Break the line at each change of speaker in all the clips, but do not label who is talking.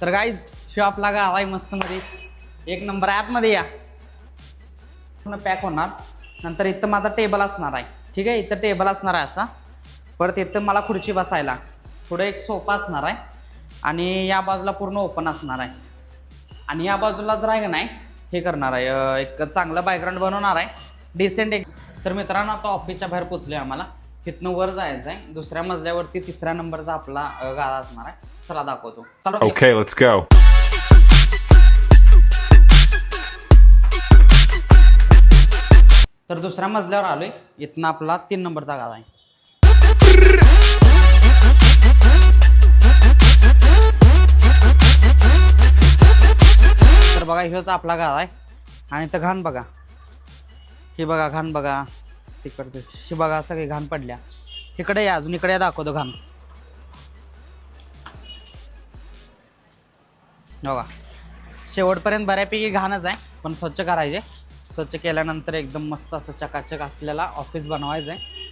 तर guys shop लागा गाव आहे मस्त मध्ये एक नंबर ॲपमध्ये आतमध्ये या. पॅक होणार. नंतर इथं माझा टेबल असणार आहे. ठीक आहे? इथं टेबल असणार आहे असा. परत इथं मला खुर्ची बसायला. पुढे एक सोफा असणार आहे. आणि या बाजूला पूर्ण ओपन असणार आहे. आणि या बाजूला जर आहे का नाही हे करणार आहे. एक चांगलं बॅकग्राऊंड बनवणार आहे. डिसेंट एक. तर मित्रांनो आता ऑफिसच्या बाहेर पोचले आम्हाला. तिथनं वर जायचं आहे दुसऱ्या मजल्यावरती तिसऱ्या नंबरचा आपला अं, गाळा असणार आहे. चला दाखवतो. चला
Okay, let's go.
तर दुसऱ्या मजल्यावर आलोय. इथनं आपला तीन नंबरचा गाळा आहे. तर बघा ह्योच आपला गाळा आहे. आणि तर घाण बघा. हे बघा घाण बघा. तिकडे शी बघा सगळी घाण पडल्या. इकडे या अजून इकडे दाखवतो घाण. बघा. शेवटपर्यंत बऱ्यापैकी घाणच आहे पण स्वच्छ करायचे. स्वच्छ केल्यानंतर एकदम मस्त असं चकाचक आपल्याला ऑफिस बनवायचं आहे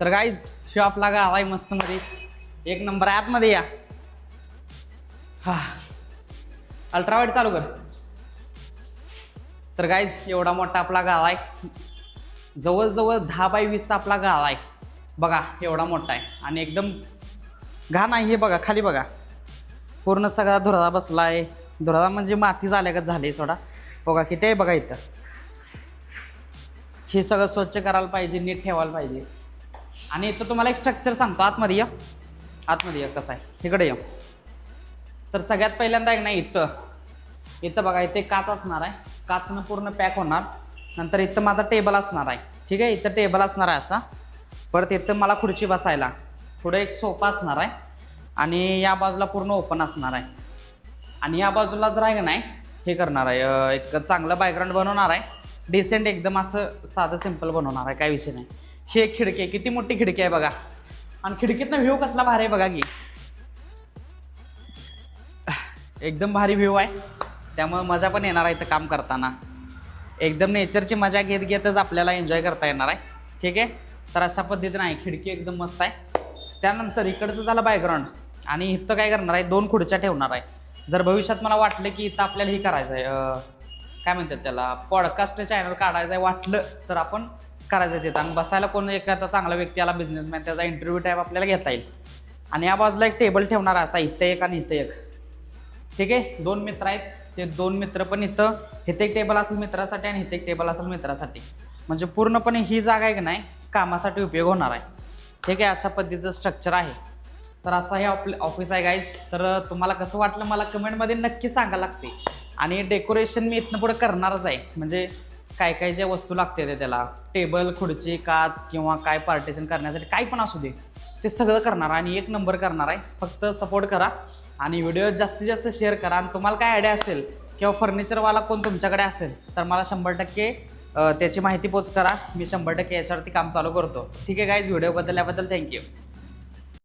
तर गाईज शिव आपला गाव आहे मस्त मध्ये एक नंबर आहे आतमध्ये या. हा. अल्ट्रावाईट चालू कर. तर गाईज एवढा मोठा आपला गाव आहे जवळजवळ दहा बाय वीसचा आपला गाव आहे बघा एवढा मोठा आहे. आणि एकदम घाण आहे हे बघा खाली बघा. पूर्ण सगळा धुरादा बसला आहे धुरादा म्हणजे माती झाल्यागत झाली सोडा. बघा किती आहे बघा इथं. हे सगळं स्वच्छ करायला पाहिजे नीट ठेवायला पाहिजे. आणि इथं तुम्हाला एक स्ट्रक्चर सांगतो. आतमध्ये या. आतमध्ये या कसं आहे. तिकडे या. तर सगळ्यात पहिल्यांदा एक नाही इथं. इथं बघा इथे काच असणार आहे. काचनं पूर्ण पॅक होणार. नंतर इथं माझा टेबल असणार आहे. ठीक आहे? इथं टेबल असणार आहे असा. परत इथं मला खुर्ची बसायला. पुढे एक सोफा असणार आहे. आणि या बाजूला पूर्ण ओपन असणार आहे. आणि या बाजूला जर आहे का नाही हे करणार आहे. एक चांगलं बॅकग्राऊंड बनवणार आहे. डिसेंट एकदम असं साधं सिंपल बनवणार आहे. काय विषय नाही. हे खिडकी आहे किती मोठी खिडकी आहे बघा. आणि खिडकीतनं व्ह्यू कसला भारी आहे बघा की. एकदम भारी व्ह्यू आहे. त्यामुळे मजा पण येणार आहे इथं काम करताना. एकदम नेचरची मजा घेत घेतच आपल्याला एन्जॉय करता येणार आहे. ठीक आहे? तर अशा पद्धतीनं आहे खिडकी एकदम मस्त आहे. त्यानंतर इकडचं झालं बॅकग्राऊंड आणि इथं काय करणार आहे दोन खुर्च्या ठेवणार आहे. जर भविष्यात मला वाटलं की इथं आपल्याला हे करायचं आहे काय म्हणतात त्याला पॉडकास्ट चॅनल काढायचं आहे वाटलं तर आपण करायचं आहे तिथं. आणि बसायला कोण एखादा चांगला व्यक्ती आला बिझनेसमॅन त्याचा इंटरव्ह्यू टाईप आपल्याला घेता येईल. आणि या बाजूला एक टेबल ठेवणार आहे असा इथं एक आणि इथं एक. ठीक आहे? दोन मित्र आहेत. ते दोन मित्र पण इथं. इथे एक टेबल असेल मित्रासाठी आणि इथे एक टेबल असेल मित्रासाठी. म्हणजे पूर्णपणे ही जागा आहे की नाही कामासाठी उपयोग होणार आहे. ठीक आहे? अशा पद्धतीचं स्ट्रक्चर आहे. तर असं हे आपलं ऑफिस आहे गाईज तर तुम्हाला कसं वाटलं मला कमेंटमध्ये नक्की सांगा लागते. आणि डेकोरेशन मी इथनं पुढे करणारच आहे. म्हणजे काय काय ज्या वस्तू लागते ते त्याला? टेबल खुर्ची काच किंवा काय पार्टेशन करण्यासाठी काय पण असू दे. ते सगळं करणार आणि एक नंबर करणार आहे. फक्त सपोर्ट करा आणि व्हिडिओ जास्तीत जास्त शेअर करा. आणि तुम्हाला काय आयडिया असेल किंवा फर्निचरवाला कोण तुमच्याकडे असेल तर मला शंभर टक्के त्याची माहिती पोच करा. मी शंभर टक्के याच्यावरती काम चालू करतो. ठीक आहे गाईज व्हिडिओ बदलल्याबद्दल याबद्दल थँक्यू